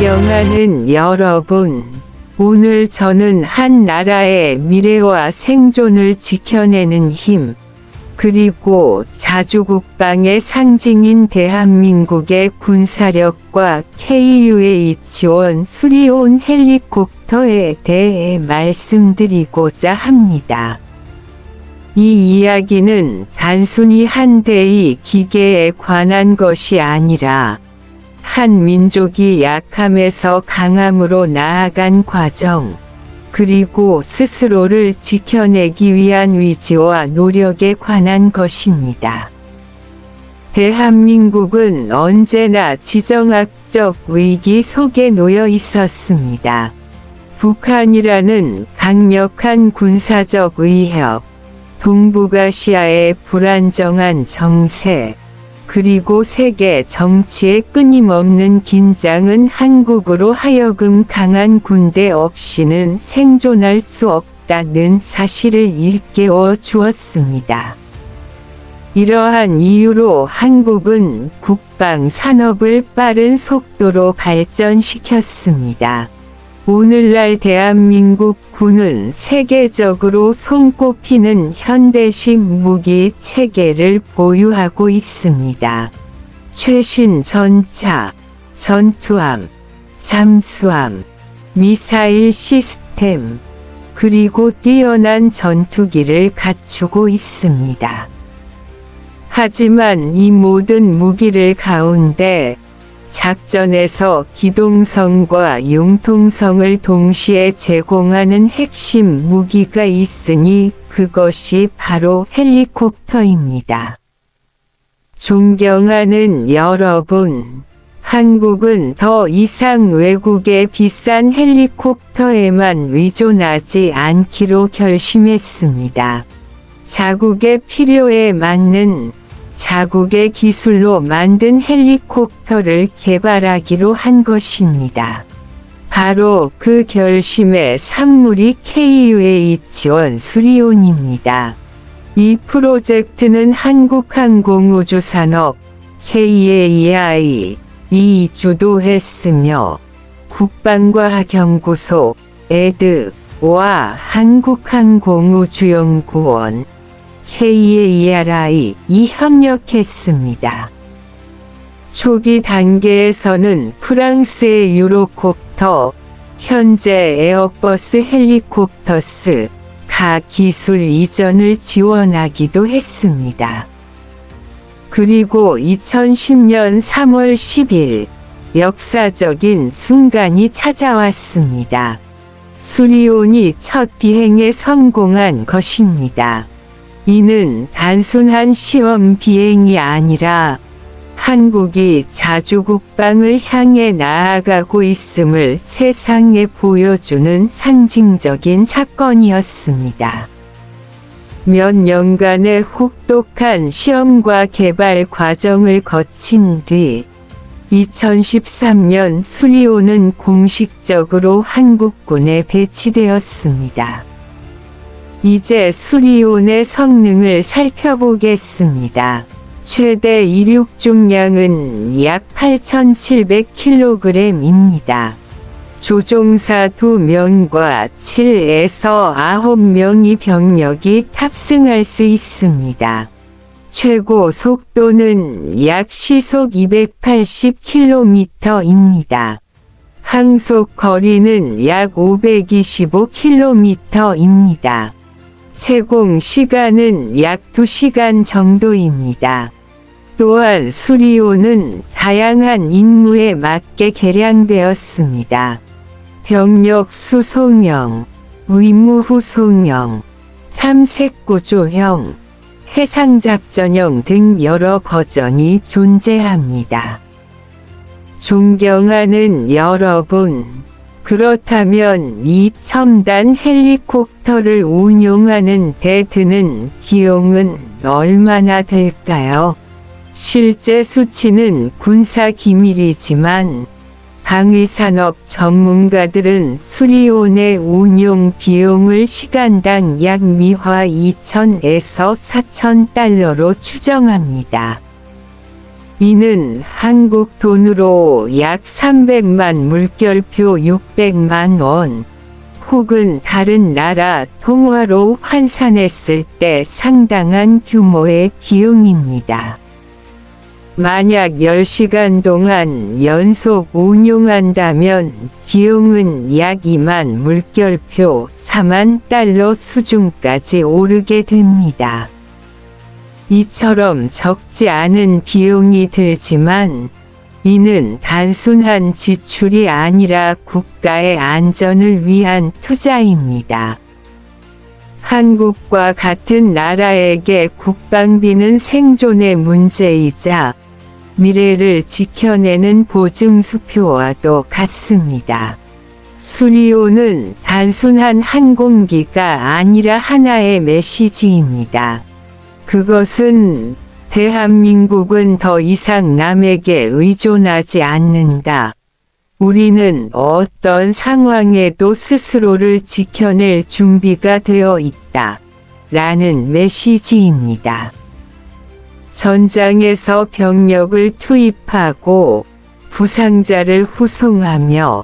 존경하는 여러분, 오늘 저는 한 나라의 미래와 생존을 지켜내는 힘, 그리고 자주국방의 상징인 대한민국의 군사력과 KUH-1 수리온 헬리콥터에 대해 말씀드리고자 합니다. 이 이야기는 단순히 한 대의 기계에 관한 것이 아니라 한 민족이 약함에서 강함으로 나아간 과정, 그리고 스스로를 지켜내기 위한 의지와 노력에 관한 것입니다. 대한민국은 언제나 지정학적 위기 속에 놓여 있었습니다. 북한이라는 강력한 군사적 위협, 동북아시아의 불안정한 정세, 그리고 세계 정치의 끊임없는 긴장은 한국으로 하여금 강한 군대 없이는 생존할 수 없다는 사실을 일깨워 주었습니다. 이러한 이유로 한국은 국방 산업을 빠른 속도로 발전시켰습니다. 오늘날 대한민국 군은 세계적으로 손꼽히는 현대식 무기 체계를 보유하고 있습니다. 최신 전차, 전투함, 잠수함, 미사일 시스템, 그리고 뛰어난 전투기를 갖추고 있습니다. 하지만 이 모든 무기를 가운데 작전에서 기동성과 융통성을 동시에 제공하는 핵심 무기가 있으니 그것이 바로 헬리콥터입니다. 존경하는 여러분, 한국은 더 이상 외국의 비싼 헬리콥터에만 의존하지 않기로 결심했습니다. 자국의 필요에 맞는 자국의 기술로 만든 헬리콥터를 개발하기로 한 것입니다. 바로 그 결심의 산물이 KUH-1 수리온입니다. 이 프로젝트는 한국항공우주산업 KAI 이 주도했으며 국방과학연구소 에드와 한국항공우주연구원 KARI 이 협력했습니다. 초기 단계에서는 프랑스의 유로콥터, 현재 에어버스 헬리콥터스, 가 기술 이전을 지원하기도 했습니다. 그리고 2010년 3월 10일, 역사적인 순간이 찾아왔습니다. 수리온이 첫 비행에 성공한 것입니다. 이는 단순한 시험 비행이 아니라 한국이 자주국방을 향해 나아가고 있음을 세상에 보여주는 상징적인 사건이었습니다. 몇 년간의 혹독한 시험과 개발 과정을 거친 뒤 2013년 수리오는 공식적으로 한국군에 배치되었습니다. 이제 수리온의 성능을 살펴보겠습니다. 최대 이륙 중량은 약 8,700kg입니다. 조종사 2명과 7에서 9명이 병력이 탑승할 수 있습니다. 최고 속도는 약 시속 280km입니다. 항속 거리는 약 525km입니다. 채공 시간은 약 2시간 정도입니다. 또한 수리오는 다양한 임무에 맞게 개량되었습니다. 병력 수송형, 의무 후송형, 탐색구조형, 해상작전형 등 여러 버전이 존재합니다. 존경하는 여러분, 그렇다면 이 첨단 헬리콥터를 운용하는 데 드는 비용은 얼마나 될까요? 실제 수치는 군사 기밀이지만 방위산업 전문가들은 수리온의 운용 비용을 시간당 약 미화 2천에서 4천 달러로 추정합니다. 이는 한국 돈으로 약 300만 물결표 600만 원, 혹은 다른 나라 통화로 환산했을 때 상당한 규모의 비용입니다. 만약 10시간 동안 연속 운용한다면 비용은 약 2만 물결표 4만 달러 수준까지 오르게 됩니다. 이처럼 적지 않은 비용이 들지만 이는 단순한 지출이 아니라 국가의 안전을 위한 투자입니다. 한국과 같은 나라에게 국방비는 생존의 문제이자 미래를 지켜내는 보증수표와도 같습니다. 수리오는 단순한 항공기가 아니라 하나의 메시지입니다. 그것은 대한민국은 더 이상 남에게 의존하지 않는다. 우리는 어떤 상황에도 스스로를 지켜낼 준비가 되어 있다. 라는 메시지입니다. 전장에서 병력을 투입하고 부상자를 후송하며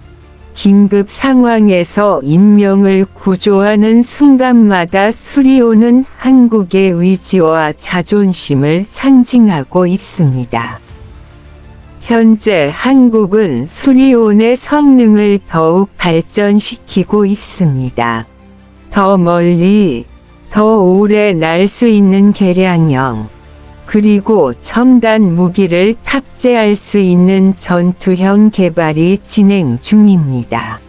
긴급 상황에서 인명을 구조하는 순간마다 수리오는 한국의 의지와 자존심을 상징하고 있습니다. 현재 한국은 수리온의 성능을 더욱 발전시키고 있습니다. 더 멀리, 더 오래 날 수 있는 개량형, 그리고 첨단 무기를 탑재할 수 있는 전투형 개발이 진행 중입니다.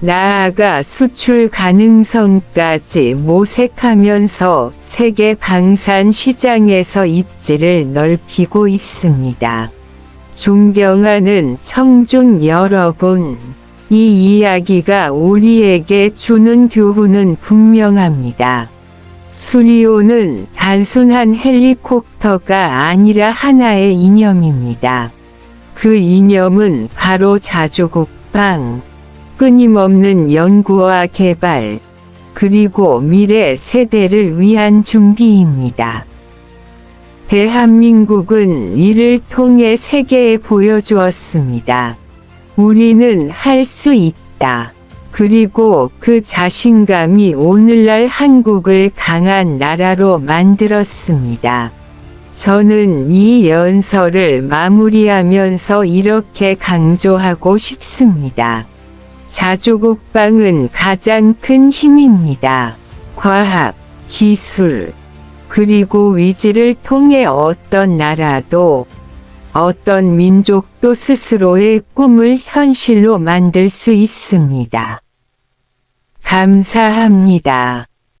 나아가 수출 가능성까지 모색하면서 세계 방산 시장에서 입지를 넓히고 있습니다. 존경하는 청중 여러분, 이 이야기가 우리에게 주는 교훈은 분명합니다. 수리오는 단순한 헬리콥터가 아니라 하나의 이념입니다. 그 이념은 바로 자주국방, 끊임없는 연구와 개발, 그리고 미래 세대를 위한 준비입니다. 대한민국은 이를 통해 세계에 보여주었습니다. 우리는 할 수 있다. 그리고 그 자신감이 오늘날 한국을 강한 나라로 만들었습니다. 저는 이 연설을 마무리하면서 이렇게 강조하고 싶습니다. 자주국방은 가장 큰 힘입니다. 과학, 기술, 그리고 위지를 통해 어떤 나라도 어떤 민족도 스스로의 꿈을 현실로 만들 수 있습니다. 감사합니다.